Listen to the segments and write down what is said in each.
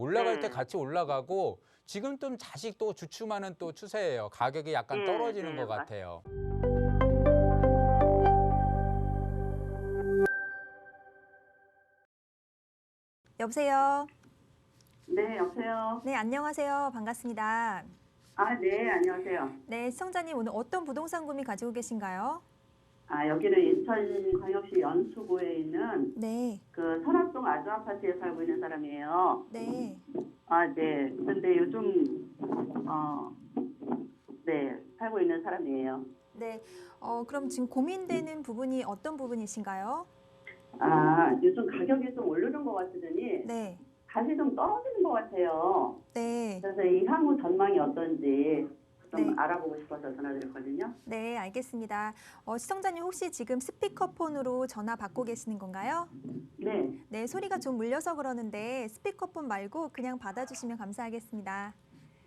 올라갈 때 네. 같이 올라가고 지금 좀 다시 또 주춤하는 또 추세예요. 가격이 약간 네, 떨어지는 네, 것 맞- 같아요. 여보세요. 네, 여보세요. 네, 안녕하세요. 반갑습니다. 아, 네, 안녕하세요. 네, 시청자님 오늘 어떤 부동산 구매 가지고 계신가요? 아, 여기는 인천광역시 연수구에 있는 네, 그 선합동 아주 아파트에 살고 있는 사람이에요. 네. 아, 네. 근데 요즘 어, 네, 살고 있는 사람이에요. 네. 어, 그럼 지금 고민되는 부분이 어떤 부분이신가요? 아, 요즘 가격이 좀 오르는 것 같으더니 네. 다시 좀 떨어지는 것 같아요. 네. 그래서 이 향후 전망이 어떤지 좀 네. 알아보고 싶어서 전화드렸거든요. 네, 알겠습니다. 어, 시청자님 혹시 지금 스피커폰으로 전화 받고 계시는 건가요? 네, 네, 소리가 좀 울려서 그러는데 스피커폰 말고 그냥 받아주시면 감사하겠습니다.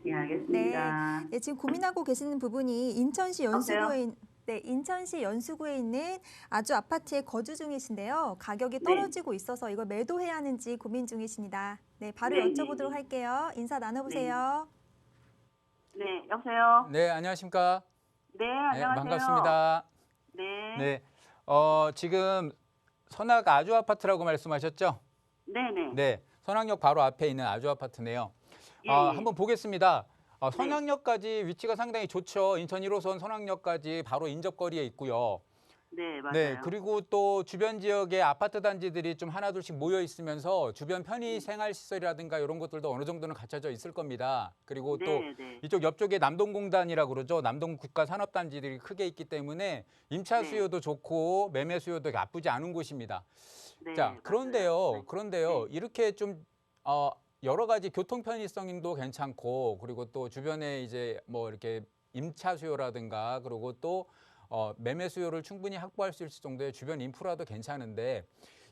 예, 알겠습니다. 네, 지금 고민하고 계시는 부분이 인천시 연수구에? 있, 네, 인천시 연수구에 있는 아주 아파트에 거주 중이신데요. 가격이 네. 떨어지고 있어서 이걸 매도해야 하는지 고민 중이십니다. 네, 바로 네, 여쭤보도록 네. 할게요. 인사 나눠보세요. 네, 여보세요. 네, 안녕하십니까? 네, 네, 안녕하세요. 반갑습니다. 네, 네. 어, 지금 선악 아주 아파트라고 말씀하셨죠? 네, 네. 네. 선악역 바로 앞에 있는 아주 아파트네요. 예, 어, 예. 한번 보겠습니다. 어, 선악역까지 위치가 상당히 좋죠. 인천 1호선 선악역까지 바로 인접거리에 있고요. 네, 맞아요. 네, 그리고 또 주변 지역에 아파트 단지들이 좀 하나둘씩 모여 있으면서 주변 편의 생활 시설이라든가 이런 것들도 어느 정도는 갖춰져 있을 겁니다. 그리고 또 네, 네. 이쪽 옆쪽에 남동공단이라고 그러죠. 남동 국가 산업 단지들이 크게 있기 때문에 임차 네. 수요도 좋고 매매 수요도 나쁘지 않은 곳입니다. 네, 자. 그런데요. 네. 그런데요. 이렇게 좀 어, 여러 가지 교통 편의성도 괜찮고 그리고 또 주변에 이제 뭐 이렇게 임차 수요라든가 그리고 또 어, 매매 수요를 충분히 확보할 수 있을 정도의 주변 인프라도 괜찮은데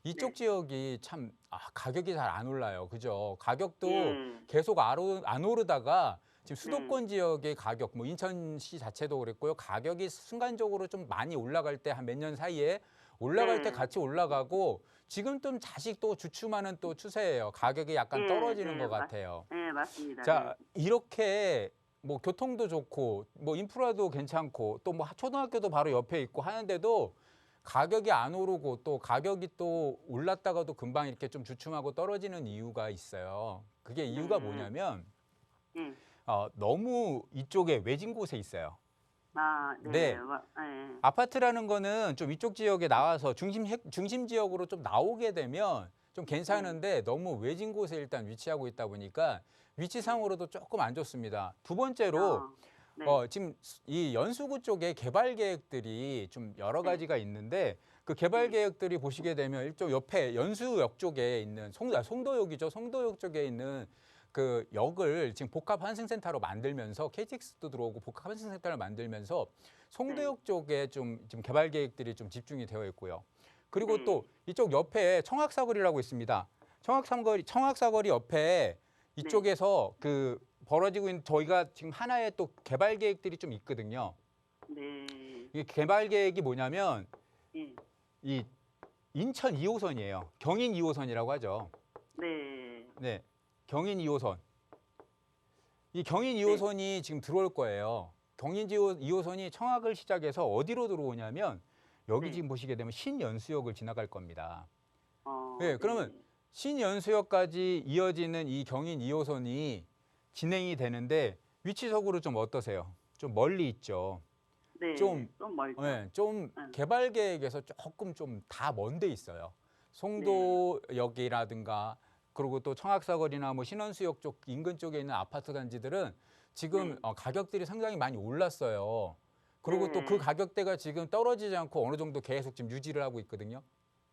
이쪽 네. 지역이 참 아, 가격이 잘 안 올라요. 그죠? 가격도 예. 계속 안, 오르, 안 오르다가 지금 네. 수도권 지역의 가격, 뭐 인천시 자체도 그랬고요. 가격이 순간적으로 좀 많이 올라갈 때 한 몇 년 사이에 올라갈 때 네. 같이 올라가고 지금 좀 다시 또 주춤하는 또 추세예요. 가격이 약간 예, 떨어지는 예, 것 맞- 같아요. 네, 맞습니다. 자, 이렇게 뭐 교통도 좋고 뭐 인프라도 괜찮고 또 뭐 초등학교도 바로 옆에 있고 하는데도 가격이 안 오르고 또 가격이 또 올랐다가도 금방 이렇게 좀 주춤하고 떨어지는 이유가 있어요. 그게 이유가 네. 뭐냐면 네. 예. 어, 너무 이쪽에 외진 곳에 있어요. 아, 네. 네. 와- 예. 아파트라는 거는 좀 이쪽 지역에 나와서 중심 핵- 중심 지역으로 좀 나오게 되면 좀 괜찮은데 너무 외진 곳에 일단 위치하고 있다 보니까 위치상으로도 조금 안 좋습니다. 두 번째로 어, 네. 어, 지금 이 연수구 쪽에 개발 계획들이 좀 여러 네. 가지가 있는데 그 개발 계획들이 보시게 되면 일종 옆에 연수역 쪽에 있는 송, 아, 송도역이죠. 송도역 쪽에 있는 그 역을 지금 복합 환승센터로 만들면서 KTX도 들어오고 복합 환승센터를 만들면서 송도역 네. 쪽에 좀 지금 개발 계획들이 좀 집중이 되어 있고요. 그리고 네. 또 이쪽 옆에 청학사거리라고 있습니다. 청학사거리 청학사거리 옆에 이쪽에서 그 벌어지고 있는 저희가 지금 하나의 또 개발 계획들이 좀 있거든요. 네. 이 개발 계획이 뭐냐면 예. 이 인천 2호선이에요. 경인 2호선이라고 하죠. 네. 네. 경인 2호선. 이 경인 2호선이 지금 들어올 거예요. 경인 2호선이 청학을 시작해서 어디로 들어오냐면 여기 네. 지금 보시게 되면 신연수역을 지나갈 겁니다. 어, 네, 그러면 신연수역까지 이어지는 이 경인 2호선이 진행이 되는데 위치적으로 좀 어떠세요? 좀 멀리 있죠. 네. 좀- 좀 멀죠. 네, 좀 응. 개발 계획에서 조금 좀 다 먼데 있어요. 송도역이라든가 그리고 또 청학사거리나 뭐 신원수역 쪽 인근 쪽에 있는 아파트 단지들은 지금 네. 어, 가격들이 상당히 많이 올랐어요. 그리고 또 네. 그 가격대가 지금 떨어지지 않고 어느 정도 계속 지금 유지를 하고 있거든요.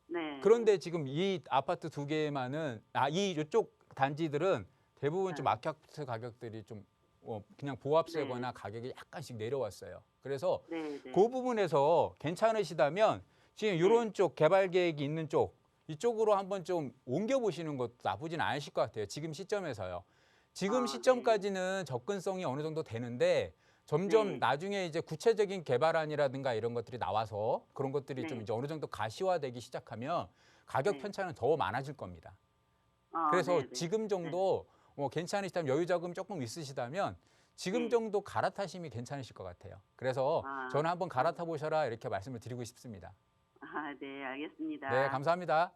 네. 그런데 지금 이 아파트 두 개만은 아 이 이쪽 단지들은 대부분 좀 네. 아파트 가격들이 좀 어, 그냥 보합세거나 가격이 약간씩 내려왔어요. 그래서 네, 네. 그 부분에서 괜찮으시다면 지금 이런 쪽 개발 계획이 있는 쪽 이쪽으로 한번 좀 옮겨 보시는 것도 나쁘진 않으실 것 같아요. 지금 시점에서요. 지금 아, 시점까지는 접근성이 어느 정도 되는데 점점 네. 나중에 이제 구체적인 개발안이라든가 이런 것들이 나와서 그런 것들이 좀 네. 이제 어느 정도 가시화되기 시작하면 가격 네. 편차는 더 많아질 겁니다. 아, 그래서 네, 네. 지금 정도 뭐 괜찮으시다면 여유 자금 조금 있으시다면 지금 네. 정도 갈아타심이 괜찮으실 것 같아요. 그래서 아. 저는 한번 갈아타 보셔라 이렇게 말씀을 드리고 싶습니다. 아, 네, 알겠습니다. 네, 감사합니다.